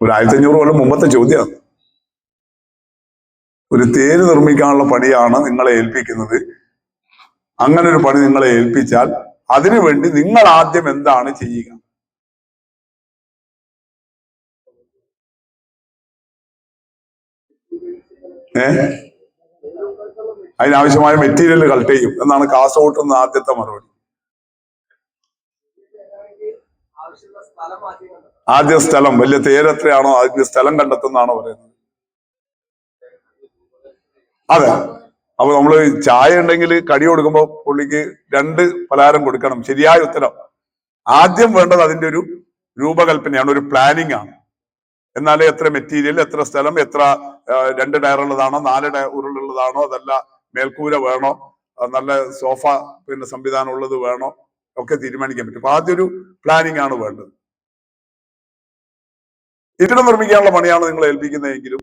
ഒരു ആയിരത്തി അഞ്ഞൂറ് കൊല്ലം മുമ്പത്തെ ചോദ്യമാണ്. ഒരു തേര് നിർമ്മിക്കാനുള്ള പണിയാണ് നിങ്ങളെ ഏൽപ്പിക്കുന്നത്. അങ്ങനെ ഒരു പണി നിങ്ങളെ ഏൽപ്പിച്ചാൽ അതിനുവേണ്ടി നിങ്ങൾ ആദ്യം എന്താണ് ചെയ്യുക? ഏ? അതിനാവശ്യമായ മെറ്റീരിയൽ കളക്ട് ചെയ്യും. എന്നാണ് കാസർഗോട്ട് നിന്ന് ആദ്യത്തെ മറുപടി. ആദ്യ സ്ഥലം വലിയ തേരെത്രയാണോ അതിന്റെ സ്ഥലം കണ്ടെത്തുന്നാണോ പറയുന്നത്? അതെ. അപ്പൊ നമ്മൾ ചായ ഉണ്ടെങ്കിൽ കടി കൊടുക്കുമ്പോൾ പുള്ളിക്ക് രണ്ട് പലഹാരം കൊടുക്കണം. ശരിയായ ഉത്തരം. ആദ്യം വേണ്ടത് അതിന്റെ ഒരു രൂപകൽപ്പനയാണ് ഒരു പ്ലാനിങ് ആണ്. എന്നാലേ എത്ര മെറ്റീരിയൽ എത്ര സ്ഥലം എത്ര രണ്ട് രണ്ട് ടയറുള്ളതാണോ നാല് ടയറുള്ളതാണോ അതല്ല മേൽക്കൂര വേണോ നല്ല സോഫ പിന്നെ സംവിധാനം ഉള്ളത് വേണോ ഒക്കെ തീരുമാനിക്കാൻ പറ്റും. അപ്പൊ ആദ്യം ഒരു പ്ലാനിങ് ആണ് വേണ്ടത്. കെട്ടിടം നിർമ്മിക്കാനുള്ള പണിയാണ് നിങ്ങൾ ഏൽപ്പിക്കുന്നതെങ്കിലും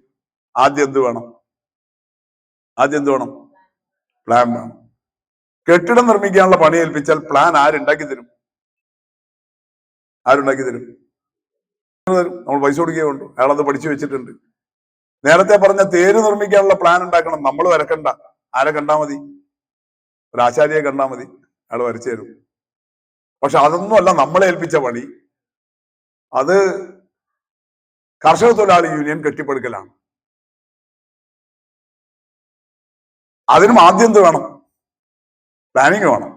ആദ്യം എന്ത് വേണം? ആദ്യം എന്ത് വേണം? പ്ലാൻ വേണം. കെട്ടിടം നിർമ്മിക്കാനുള്ള പണി ഏൽപ്പിച്ചാൽ പ്ലാൻ ആരുണ്ടാക്കി തരും? ആരുണ്ടാക്കി തരും? നമ്മൾ പൈസ കൊടുക്കുകയുണ്ട് അയാളത് പഠിച്ചു വെച്ചിട്ടുണ്ട്. നേരത്തെ പറഞ്ഞ തേര് നിർമ്മിക്കാനുള്ള പ്ലാൻ ഉണ്ടാക്കണം. നമ്മൾ വരക്കണ്ട. ആരെ കണ്ടാ മതി? ഒരു ആചാര്യയെ കണ്ടാ മതി. അയാൾ വരച്ചു തരും. പക്ഷെ അതൊന്നുമല്ല നമ്മളെ ഏൽപ്പിച്ച പണി. അത് കർഷക തൊഴിലാളി യൂണിയൻ കെട്ടിപ്പടുക്കലാണ്. അതിനും ആദ്യം എന്ത് വേണം? പ്ലാനിങ് വേണം.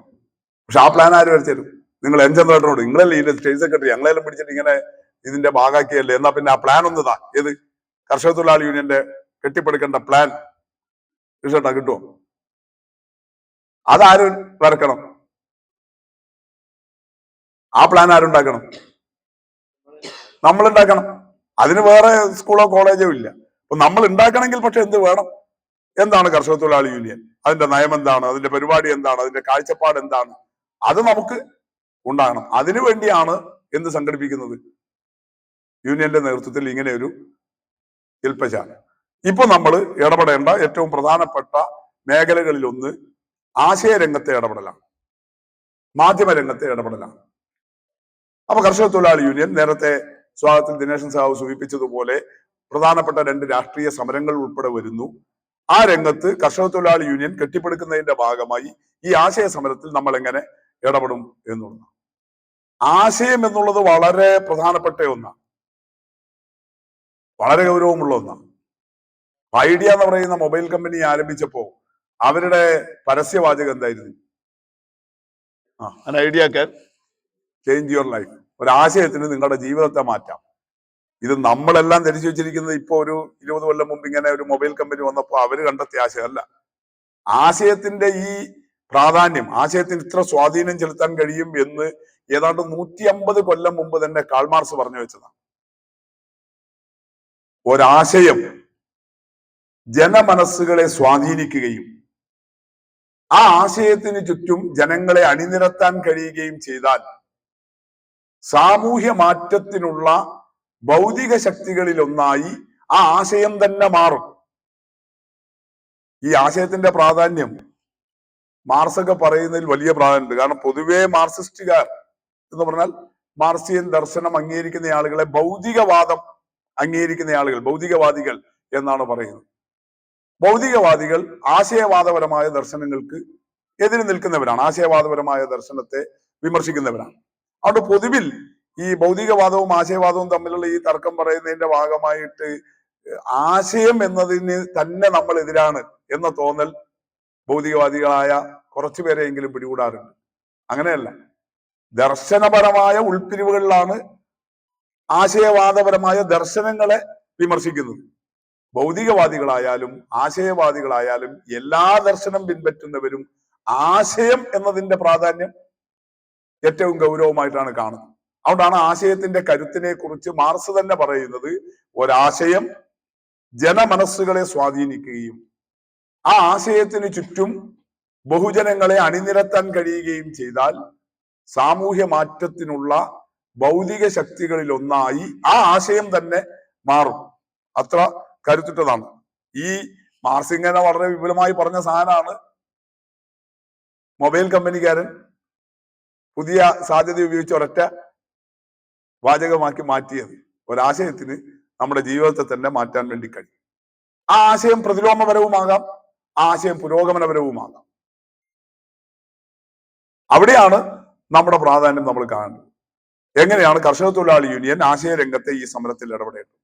പക്ഷെ ആ പ്ലാൻ ആര് വരച്ചു നിങ്ങൾ എൻ ചന്ദ്രേട്ടനോട്. നിങ്ങളല്ലേ ഇതിന്റെ സ്റ്റേറ്റ് സെക്രട്ടറി ഞങ്ങളെല്ലാം പിടിച്ചിട്ട് ഇങ്ങനെ ഇതിന്റെ ഭാഗാക്കിയല്ലേ? എന്നാ പിന്നെ ആ പ്ലാൻ ഒന്നതാ ഏത്? കർഷക തൊഴിലാളി യൂണിയന്റെ കെട്ടിപ്പടുക്കേണ്ട പ്ലാൻ ചേട്ടാ കിട്ടുമോ അതാര് വരക്കണം? ആ പ്ലാൻ ആരുണ്ടാക്കണം നമ്മൾ ഉണ്ടാക്കണം. അതിന് വേറെ സ്കൂളോ കോളേജോ ഇല്ല. അപ്പൊ നമ്മൾ ഉണ്ടാക്കണമെങ്കിൽ പക്ഷെ എന്ത് വേണം? എന്താണ് കർഷക തൊഴിലാളി യൂണിയൻ അതിന്റെ നയം എന്താണ്? അതിന്റെ പരിപാടി എന്താണ്? അതിന്റെ കാഴ്ചപ്പാട് എന്താണ്? അത് നമുക്ക് ഉണ്ടാകണം. അതിനു വേണ്ടിയാണ് എന്ത് സംഘടിപ്പിക്കുന്നത്? യൂണിയന്റെ നേതൃത്വത്തിൽ ഇങ്ങനെ ഒരു ശില്പശാല. ഇപ്പൊ നമ്മൾ ഇടപെടേണ്ട ഏറ്റവും പ്രധാനപ്പെട്ട മേഖലകളിൽ ഒന്ന് ആശയരംഗത്തെ ഇടപെടലാണ്. മാധ്യമരംഗത്തെ ഇടപെടലാണ്. അപ്പൊ കർഷക തൊഴിലാളി യൂണിയൻ നേരത്തെ സ്വാഗതത്തിൽ ദിനേശൻ സാഹു സൂചിപ്പിച്ചതുപോലെ പ്രധാനപ്പെട്ട രണ്ട് രാഷ്ട്രീയ സമരങ്ങൾ ഉൾപ്പെടെ വരുന്നു. ആ രംഗത്ത് കർഷക തൊഴിലാളി യൂണിയൻ കെട്ടിപ്പടുക്കുന്നതിന്റെ ഭാഗമായി ഈ ആശയ സമരത്തിൽ നമ്മൾ എങ്ങനെ ഇടപെടും എന്നുള്ളതാണ്. ആശയം എന്നുള്ളത് വളരെ പ്രധാനപ്പെട്ട ഒന്നാണ്. വളരെ ഗൗരവമുള്ള ഒന്നാണ്. ഐഡിയ എന്ന് പറയുന്ന മൊബൈൽ കമ്പനി ആരംഭിച്ചപ്പോ അവരുടെ പരസ്യവാചകം എന്തായിരുന്നു? ആ. Idea can change your life ഒരു ആശയത്തിന് നിങ്ങളുടെ ജീവിതത്തെ മാറ്റാം. ഇത് നമ്മളെല്ലാം ധരിച്ചു വെച്ചിരിക്കുന്നത് ഇപ്പൊ ഒരു ഇരുപത് കൊല്ലം മുമ്പ് ഇങ്ങനെ ഒരു മൊബൈൽ കമ്പനി വന്നപ്പോൾ അവർ കണ്ടെത്തിയ ആശയമല്ല ആശയത്തിന്റെ ഈ പ്രാധാന്യം ആശയത്തിന് ഇത്ര സ്വാധീനം ചെലുത്താൻ കഴിയും എന്ന് ഏതാണ്ട് നൂറ്റി അമ്പത് കൊല്ലം മുമ്പ് തന്നെ കാൾമാർസ് പറഞ്ഞു വെച്ചതാണ്. ഒരാശയം ജനമനസ്സുകളെ സ്വാധീനിക്കുകയും ആ ആശയത്തിന് ചുറ്റും ജനങ്ങളെ അണിനിരത്താൻ കഴിയുകയും ചെയ്താൽ സാമൂഹ്യ മാറ്റത്തിനുള്ള ഭൗതിക ശക്തികളിലൊന്നായി ആ ആശയം തന്നെ മാറും. ഈ ആശയത്തിന്റെ പ്രാധാന്യം മാർസൊക്കെ പറയുന്നതിൽ വലിയ പ്രാധാന്യമുണ്ട്. കാരണം പൊതുവേ മാർസിസ്റ്റുകാർ എന്ന് പറഞ്ഞാൽ മാർസിയൻ ദർശനം അംഗീകരിക്കുന്ന ആളുകളെ ഭൗതികവാദം അംഗീകരിക്കുന്ന ആളുകൾ ഭൗതികവാദികൾ എന്നാണ് പറയുന്നത്. ഭൗതികവാദികൾ ആശയവാദപരമായ ദർശനങ്ങൾക്ക് എതിര് നിൽക്കുന്നവരാണ്. ആശയവാദപരമായ ദർശനത്തെ വിമർശിക്കുന്നവരാണ്. അതുകൊണ്ട് പൊതുവിൽ ഈ ഭൗതികവാദവും ആശയവാദവും തമ്മിലുള്ള ഈ തർക്കം പറയുന്നതിന്റെ ഭാഗമായിട്ട് ആശയം എന്നതിന് തന്നെ നമ്മൾ എതിരാണ് എന്ന തോന്നൽ ഭൗതികവാദികളായ കുറച്ചു പേരെയെങ്കിലും പിടികൂടാറുണ്ട്. അങ്ങനെയല്ല. ദർശനപരമായ ഉൾപ്പിരിവുകളിലാണ് ആശയവാദപരമായ ദർശനങ്ങളെ വിമർശിക്കുന്നത്. ഭൗതികവാദികളായാലും ആശയവാദികളായാലും എല്ലാ ദർശനം പിൻപറ്റുന്നവരും ആശയം എന്നതിന്റെ പ്രാധാന്യം ഏറ്റവും ഗൗരവമായിട്ടാണ് കാണുന്നത്. അതുകൊണ്ടാണ് ആശയത്തിന്റെ കരുത്തിനെ കുറിച്ച് മാർസ് തന്നെ പറയുന്നത് ഒരാശയം ജനമനസ്സുകളെ സ്വാധീനിക്കുകയും ആ ആശയത്തിന് ചുറ്റും ബഹുജനങ്ങളെ അണിനിരത്താൻ കഴിയുകയും ചെയ്താൽ സാമൂഹ്യ മാറ്റത്തിനുള്ള ഭൗതിക ശക്തികളിൽ ഒന്നായി ആ ആശയം തന്നെ മാറും. അത്ര കരുത്തുറ്റതാണ്. ഈ മാർസിങ്ങനെ വളരെ വിപുലമായി പറഞ്ഞ സാധനമാണ് മൊബൈൽ കമ്പനിക്കാരൻ പുതിയ സാധ്യത ഉപയോഗിച്ച് ഒരൊറ്റ വാചകമാക്കി മാറ്റിയത് ഒരാശയത്തിന് നമ്മുടെ ജീവിതത്തെ തന്നെ മാറ്റാൻ വേണ്ടി കഴിയും. ആ ആശയം പ്രതിലോമപരവുമാകാം ആ ആശയം പുരോഗമനപരവുമാകാം. അവിടെയാണ് നമ്മുടെ പ്രാധാന്യം നമ്മൾ കാണുന്നത് എങ്ങനെയാണ് കർഷക തൊഴിലാളി യൂണിയൻ ആശയ രംഗത്തെ ഈ സമരത്തിൽ ഇടപെടേണ്ടത്?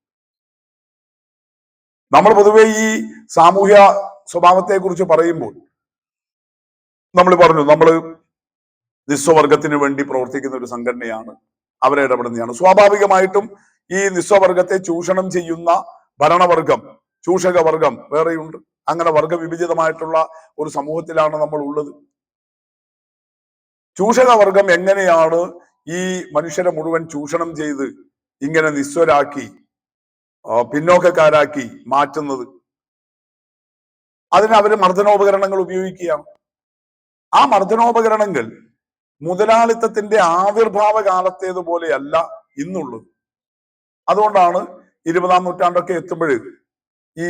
നമ്മൾ പൊതുവെ ഈ സാമൂഹ്യ സ്വഭാവത്തെ കുറിച്ച് പറയുമ്പോൾ നമ്മൾ പറഞ്ഞു നമ്മൾ നിസ്വവർഗത്തിന് വേണ്ടി പ്രവർത്തിക്കുന്ന ഒരു സംഘടനയാണ് അവരെ ഇടപെടുന്നതാണ്. സ്വാഭാവികമായിട്ടും ഈ നിസ്വവർഗത്തെ ചൂഷണം ചെയ്യുന്ന ഭരണവർഗം ചൂഷക വർഗം വേറെയുണ്ട്. അങ്ങനെ വർഗവിഭജിതമായിട്ടുള്ള ഒരു സമൂഹത്തിലാണ് നമ്മൾ ഉള്ളത് ചൂഷക വർഗം എങ്ങനെയാണ് ഈ മനുഷ്യരെ മുഴുവൻ ചൂഷണം ചെയ്ത് ഇങ്ങനെ നിസ്വരാക്കി പിന്നോക്കക്കാരാക്കി മാറ്റുന്നത്? അതിന് അവർ മർദ്ദനോപകരണങ്ങൾ ഉപയോഗിക്കുകയാണ്. ആ മർദ്ദനോപകരണങ്ങൾ മുതലാളിത്തത്തിന്റെ ആവിർഭാവ കാലത്തേതുപോലെയല്ല ഇന്നുള്ളത്. അതുകൊണ്ടാണ് ഇരുപതാം നൂറ്റാണ്ടൊക്കെ എത്തുമ്പോൾ ഈ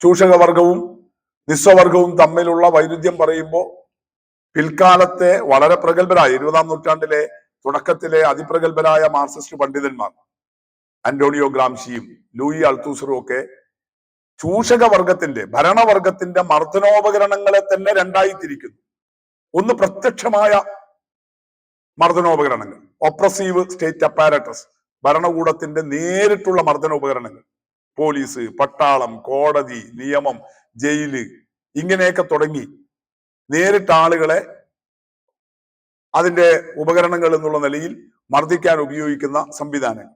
ചൂഷകവർഗവും നിസ്വവർഗവും തമ്മിലുള്ള വൈരുദ്ധ്യം പറയുമ്പോൾ പിൽക്കാലത്തെ വളരെ പ്രഗത്ഭരായ ഇരുപതാം നൂറ്റാണ്ടിലെ തുടക്കത്തിലെ അതിപ്രഗത്ഭരായ മാർക്സിസ്റ്റ് പണ്ഡിതന്മാർ അന്റോണിയോ ഗ്രാംഷിയും ലൂയി അൾത്തൂസറും ഒക്കെ ചൂഷക വർഗത്തിന്റെ ഭരണവർഗത്തിന്റെ മർദ്ദനോപകരണങ്ങളെ തന്നെ രണ്ടായി തിരിക്കുന്നു. ഒന്ന് പ്രത്യക്ഷമായ മർദ്ദനോപകരണങ്ങൾ. ഒപ്രസീവ് സ്റ്റേറ്റ് അപ്പാരറ്റസ് ഭരണകൂടത്തിന്റെ നേരിട്ടുള്ള മർദ്ദനോപകരണങ്ങൾ. പോലീസ് പട്ടാളം കോടതി നിയമം ജയിൽ ഇങ്ങനെയൊക്കെ തുടങ്ങി നേരിട്ട് ആളുകളെ അതിന്റെ ഉപകരണങ്ങൾ എന്നുള്ള നിലയിൽ മർദ്ദിക്കാൻ ഉപയോഗിക്കുന്ന സംവിധാനം